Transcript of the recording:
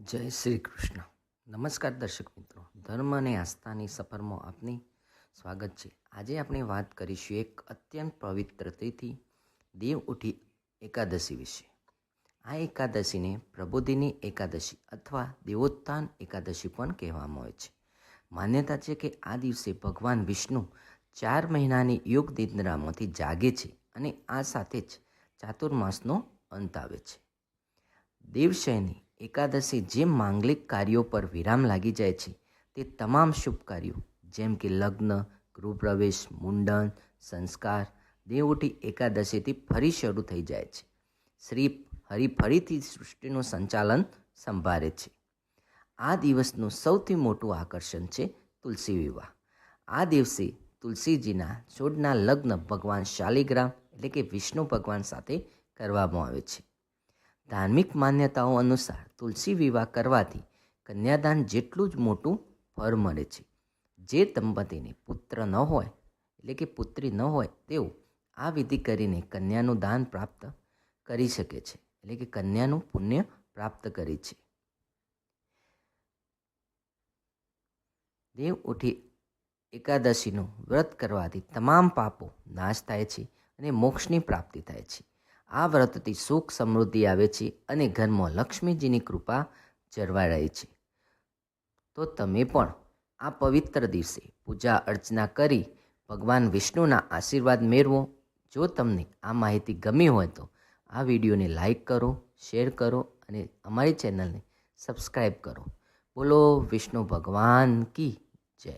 જય શ્રી કૃષ્ણ. નમસ્કાર દર્શક મિત્રો. ધર્મ અને આસ્થાની સફરમાં આપની સ્વાગત છે. આજે આપણે વાત કરીશું એક અત્યંત પવિત્ર તિથિ, દેવ ઉઠી એકાદશી વિશે. આ એકાદશીને પ્રબોધિની એકાદશી અથવા દેવોત્થાન એકાદશી પણ કહેવામાં આવે છે. માન્યતા છે કે આ દિવસે ભગવાન વિષ્ણુ ચાર મહિનાની યોગ નિદ્રામાંથી જાગે છે અને આ સાથે જ ચાતુર્માસનો અંત આવે છે. દેવશયની એકાદશી જે માંગલિક કાર્યો પર વિરામ લાગી જાય છે, તે તમામ શુભ કાર્યો, જેમ કે લગ્ન, ગૃહપ્રવેશ, મુંડન, સંસ્કાર, દેવોટી એકાદશીથી ફરી શરૂ થઈ જાય છે. શ્રી હરિ ફરીથી સૃષ્ટિનું સંચાલન સંભાળે છે. આ દિવસનું સૌથી મોટું આકર્ષણ છે તુલસી વિવાહ. આ દિવસે તુલસીજીના છોડના લગ્ન ભગવાન શાલિગ્રામ એટલે કે વિષ્ણુ ભગવાન સાથે કરવામાં આવે છે. ધાર્મિક માન્યતાઓ અનુસાર તુલસી વિવાહ કરવાથી કન્યાદાન જેટલું જ મોટું ફળ મળે છે. જે દંપતીને પુત્ર ન હોય, એટલે કે પુત્રી ન હોય, તેઓ આ વિધિ કરીને કન્યાનું દાન પ્રાપ્ત કરી શકે છે, એટલે કે કન્યાનું પુણ્ય પ્રાપ્ત કરે છે. દેવ ઉઠી એકાદશીનું વ્રત કરવાથી તમામ પાપો નાશ થાય છે અને મોક્ષની પ્રાપ્તિ થાય છે. આ વ્રતથી સુખ, સમૃદ્ધિ આવે છે અને ઘરમાં લક્ષ્મીજીની કૃપા જળવાઈ રહે છે. તો તમે પણ આ પવિત્ર દિવસે પૂજા અર્ચના કરી ભગવાન વિષ્ણુના આશીર્વાદ મેળવો. જો તમને આ માહિતી ગમી હોય તો આ વિડીયોને લાઈક કરો, શેર કરો અને અમારી ચેનલને સબસ્ક્રાઈબ કરો. બોલો વિષ્ણુ ભગવાન કી જય.